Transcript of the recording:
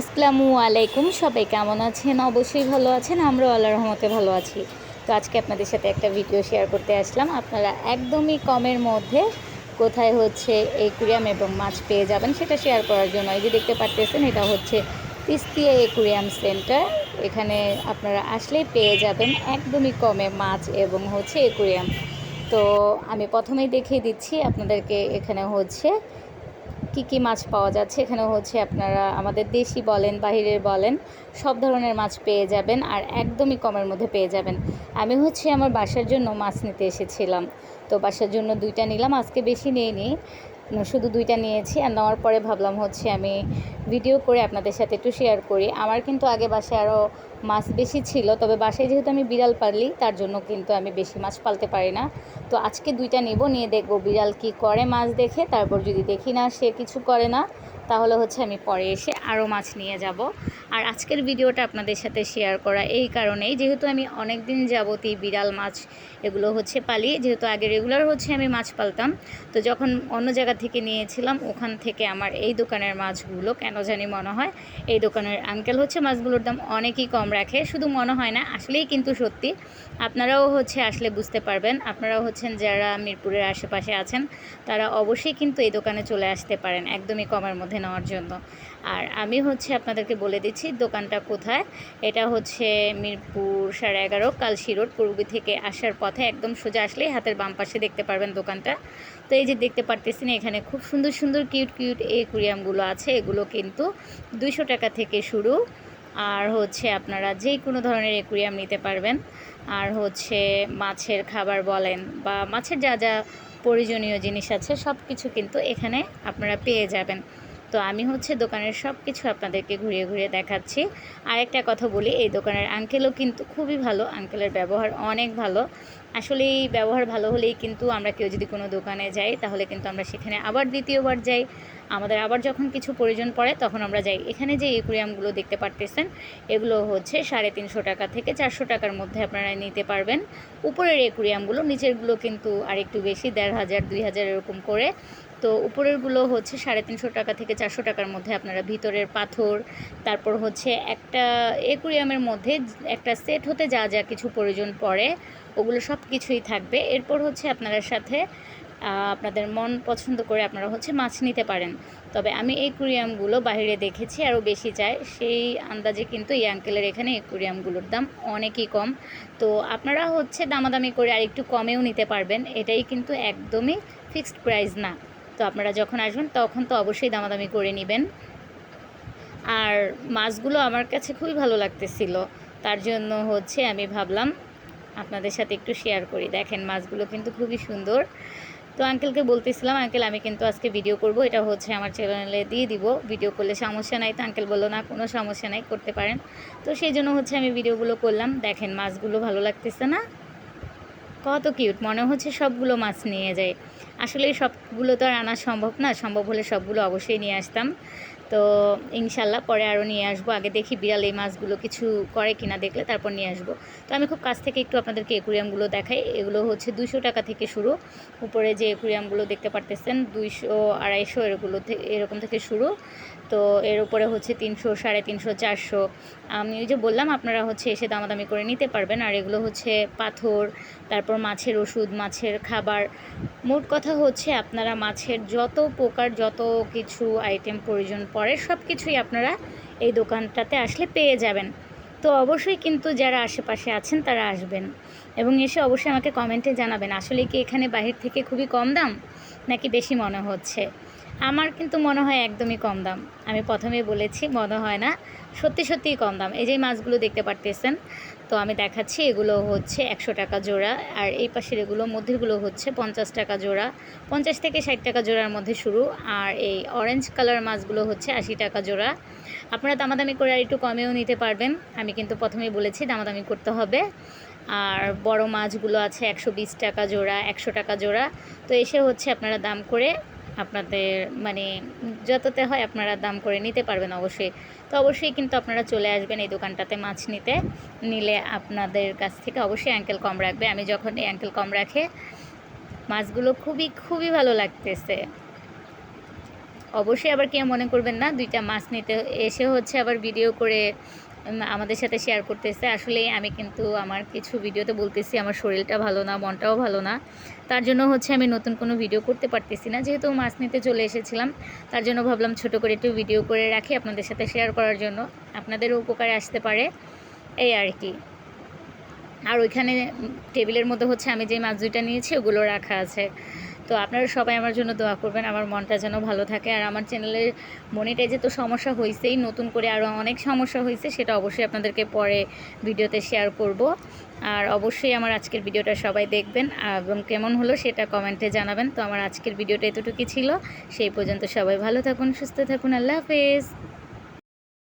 আসসালামু আলাইকুম, সবাই কেমন আছেন? অবশ্যই ভালো আছেন, আমরাও আল্লাহর রহমতে ভালো আছি। তো আজকে আপনাদের সাথে একটা ভিডিও শেয়ার করতে আসলাম। আপনারা একদমই কমের মধ্যে কোথায় হচ্ছে একুরিয়াম এবং মাছ পেয়ে যাবেন সেটা শেয়ার করার জন্য। এই যে দেখতে পারতেছেন, এটা হচ্ছে তিস্তিয়া একুরিয়াম সেন্টার। এখানে আপনারা আসলেই পেয়ে যাবেন একদমই কমে মাছ এবং হচ্ছে একুরিয়াম। তো আমি প্রথমেই দেখিয়ে দিচ্ছি, আপনাদেরকে এখানে হচ্ছে কি কি মাছ পাওয়া যাচ্ছে? এখানে হচ্ছে আপনারা আমাদের দেশি বলেন, বাহিরের বলেন, সব ধরনের মাছ পেয়ে যাবেন আর একদমই কমের মধ্যে পেয়ে যাবেন। আমি হচ্ছে আমার বাসার জন্য মাছ নিতে এসেছিলাম। তো বাসার জন্য দুইটা নিলাম, আজকে বেশি নিইনি শুধু দুইটা নিয়েছি আর নেওয়ার পরে ভাবলাম হচ্ছে আমি ভিডিও করে আপনাদের সাথে একটু শেয়ার করি। আমার কিন্তু আগে বাসায় আরও মাছ বেশি ছিল, তবে বাসায় যেহেতু আমি বিড়াল পালি, তার জন্য কিন্তু আমি বেশি মাছ পালতে পারি না। তো আজকে দুইটা নেব, নিয়ে দেখব বিড়াল কি করে মাছ দেখে, তারপর যদি দেখি না সে কিছু করে না তাহলে হচ্ছে আমি পরে এসে আরও মাছ নিয়ে যাব। আর আজকের ভিডিওটা আপনাদের সাথে শেয়ার করা এই কারণেই, যেহেতু আমি অনেক দিন যাবতই বিড়াল মাছ এগুলো হচ্ছে পালি যেহেতু আগে রেগুলার হচ্ছে আমি মাছ পালতাম, তো যখন অন্য জায়গা থেকে নিয়েছিলাম, ওখান থেকে আমার এই দোকানের মাছগুলো কেন জানি মনে হয়, এই দোকানের আঙ্কেল হচ্ছে মাছগুলোর দাম অনেকই কম রাখে, শুধু মনে হয় না, আসলেই কিন্তু সত্যি। আপনারাও হচ্ছে আসলে বুঝতে পারবেন, আপনারাও হচ্ছেন যারা মিরপুরের আশেপাশে আছেন, তারা অবশ্যই কিন্তু এই দোকানে চলে আসতে পারেন, একদমই কমের মধ্যে নেওয়ার জন্য। আর আমি হচ্ছে আপনাদেরকে বলে দিচ্ছি, দোকানটা কোথায়? এটা হচ্ছে মিরপুর সাড়ে এগারো কালশি রোড পূর্বী থেকে আসার পথে একদম সোজা আসলেই হাতের বাম পাশে দেখতে পারবেন দোকানটা। তো এই যে দেখতে পারতেছেন, এখানে খুব সুন্দর সুন্দর, কিউট কিউট এই কুরিয়ামগুলো আছে। এগুলো কিন্তু দুইশো টাকা থেকে শুরু। আর হচ্ছে আপনারা যে কোনো ধরনের একুরিয়াম নিতে পারবেন। আর হচ্ছে মাছের খাবার বলেন বা মাছের যা যা প্রয়োজনীয় জিনিস আছে সব কিছু কিন্তু এখানে আপনারা পেয়ে যাবেন। তো আমি হচ্ছে দোকানের সব কিছু আপনাদেরকে ঘুরিয়ে ঘুরিয়ে দেখাচ্ছি। আর একটা কথা বলি, এই দোকানের আঙ্কেলও কিন্তু খুবই ভালো আঙ্কেলের ব্যবহার অনেক ভালো। আসলে এই ব্যবহার ভালো হলেই কিন্তু আমরা কেউ যদি কোনো দোকানে যাই, তাহলে কিন্তু আমরা সেখানে আবার দ্বিতীয়বার যাই। আমাদের আবার যখন কিছু প্রয়োজন পড়ে, তখন আমরা যাই। এখানে যে একুরিয়ামগুলো দেখতে পারতেছেন, এগুলো হচ্ছে সাড়ে তিনশো টাকা থেকে চারশো টাকার মধ্যে আপনারা নিতে পারবেন। উপরের একুরিয়ামগুলো নিচেরগুলো কিন্তু আরেকটু বেশি, দেড় হাজার, দুই হাজার এরকম করে। তো উপরেরগুলো হচ্ছে সাড়ে তিনশো টাকা থেকে চারশো টাকার মধ্যে আপনারা ভিতরের পাথর, তারপর হচ্ছে একটা একুরিয়ামের মধ্যে একটা সেট হতে যা যা কিছু প্রয়োজন পড়ে, ওগুলো সব কিছুই থাকবে। এরপর হচ্ছে আপনাদের সাথে আপনাদের মন পছন্দ করে আপনারা হচ্ছে মাছ নিতে পারেন। তবে আমি এই কুরিয়ামগুলো বাইরে দেখেছি, আরও বেশি চাই। সেই আন্দাজে কিন্তু এই আঙ্কেলের এখানে এই কুরিয়ামগুলোর দাম অনেকই কম। তো আপনারা হচ্ছে দামাদামি করে আর একটু কমেও নিতে পারবেন। এটাই কিন্তু একদমই ফিক্সড প্রাইস না। তো আপনারা যখন আসবেন, তখন তো অবশ্যই দামাদামি করে নেবেন। আর মাছগুলো আমার কাছে খুবই ভালো লাগতেছিল। তার জন্য হচ্ছে আমি ভাবলাম, আপনাদের সাথে একটু শেয়ার করি। দেখেন, মাছগুলো কিন্তু খুবই সুন্দর। তো আঙ্কেলকে বলতেছিলাম আঙ্কেল আমি কিন্তু আজকে ভিডিও করব। এটা হচ্ছে আমার চ্যানেলে দিয়ে দিব। ভিডিও করলে সমস্যা নাই। তো আঙ্কেল বলল, না, কোনো সমস্যা নাই, করতে পারেন। তো সেই জন্য হচ্ছে আমি ভিডিওগুলো করলাম। দেখেন, মাছগুলো ভালো লাগতেছে না। কত কিউট মনে হচ্ছে সবগুলো মাছ নিয়ে যায়। আসলে সবগুলো তো আর আনা সম্ভব না সম্ভব হলে সবগুলো অবশ্যই নিয়ে আসতাম। তো ইনশাল্লাহ পরে আরও নিয়ে আসব। আগে দেখি বিড়াল এই মাছগুলো কিছু করে কিনা, দেখলে তারপর নিয়ে আসব। তো আমি খুব কাছ থেকে একটু আপনাদেরকে একুরিয়ামগুলো দেখাই। এগুলো হচ্ছে দুশো টাকা থেকে শুরু। উপরে যে একুরিয়ামগুলো দেখতে পারতেছেন, দুইশো, আড়াইশো এরগুলো থেকে এরকম থেকে শুরু। তো এর উপরে হচ্ছে তিনশো, সাড়ে তিনশো, চারশো। আমি ওই যে বললাম, আপনারা হচ্ছে এসে দামাদামি করে নিতে পারবেন। আর এগুলো হচ্ছে পাথর, তারপর মাছের ওষুধ, মাছের খাবার। মোট কথা হচ্ছে আপনারা মাছের যত প্রকার, যত কিছু আইটেম প্রয়োজন পড়ে সব কিছুই আপনারা এই দোকানটাতে আসলে পেয়ে যাবেন। তো অবশ্যই কিন্তু যারা আশেপাশে আছেন তারা আসবেন এবং এসে অবশ্যই আমাকে কমেন্টে জানাবেন, আসলে কি এখানে বাহির থেকে খুবই কম দাম নাকি বেশি মনে হচ্ছে? আমার কিন্তু মনে হয় একদমই কম দাম। আমি প্রথমে বলেছি মনে হয় না, সত্যি সত্যিই কম দাম। এই যে মাছগুলো দেখতে পারতেছেন তো আমি দেখাচ্ছি, এগুলো হচ্ছে একশো টাকা জোড়া। আর এই পাশের এগুলো মধ্যেগুলো হচ্ছে পঞ্চাশ টাকা জোড়া। পঞ্চাশ থেকে ষাট টাকা জোড়ার মধ্যে শুরু। আর এই অরেঞ্জ কালার মাছগুলো হচ্ছে আশি টাকা জোড়া। আপনারা দামাদামি করে আর একটু কমেও নিতে পারবেন। আমি কিন্তু প্রথমেই বলেছি, দামাদামি করতে হবে। আর বড় মাছগুলো আছে একশো বিশ টাকা জোড়া, একশো টাকা জোড়া। তো এসে হচ্ছে আপনারা দাম করে আপনাদের মানে যততে হয় আপনারা দাম করে নিতে পারবেন অবশ্যই। তো অবশ্যই কিন্তু আপনারা চলে আসবেন এই দোকানটাতে মাছ নিতে। নিলে আপনাদের কাছ থেকে অবশ্যই অ্যাঙ্কেল কম রাখবে। আমি যখন এই অ্যাঙ্কেল কম রাখে, মাছগুলো খুবই খুবই ভালো লাগতেছে। অবশ্যই আবার কেউ মনে করবেন না, দুইটা মাছ নিতে এসে হচ্ছে আবার ভিডিও করে আমাদের সাথে শেয়ার করতেছে। আসলে আমি কিন্তু আমার কিছু ভিডিওতে বলতেছি, আমার শরীরটা ভালো না, মনটাও ভালো না। তার জন্য হচ্ছে আমি নতুন কোনো ভিডিও করতে পারতেছি না। যেহেতু মাছ নিতে চলে এসেছিলাম, তার জন্য ভাবলাম ছোট করে একটু ভিডিও করে রাখি আপনাদের সাথে শেয়ার করার জন্য। আপনাদেরও উপকারে আসতে পারে, এই আর কি। আর ওইখানে টেবিলের মধ্যে হচ্ছে আমি যে মাছ দুইটা নিয়েছি, ওগুলো রাখা আছে। তো আপনারা সবাই আমার জন্য দোয়া করবেন, আমার মনটা যেন ভালো থাকে। আর আমার চ্যানেলের মনিটাইজে তো সমস্যা হয়েছেই নতুন করে আরও অনেক সমস্যা হয়েছে সেটা অবশ্যই আপনাদেরকে পরে ভিডিওতে শেয়ার করব। আর অবশ্যই আমার আজকের ভিডিওটা সবাই দেখবেন, এবং কেমন হলো সেটা কমেন্টে জানাবেন। তো আমার আজকের ভিডিওটা এতটুকুই ছিল, সেই পর্যন্ত সবাই ভালো থাকুন, সুস্থ থাকুন, আল্লাহ হাফেজ।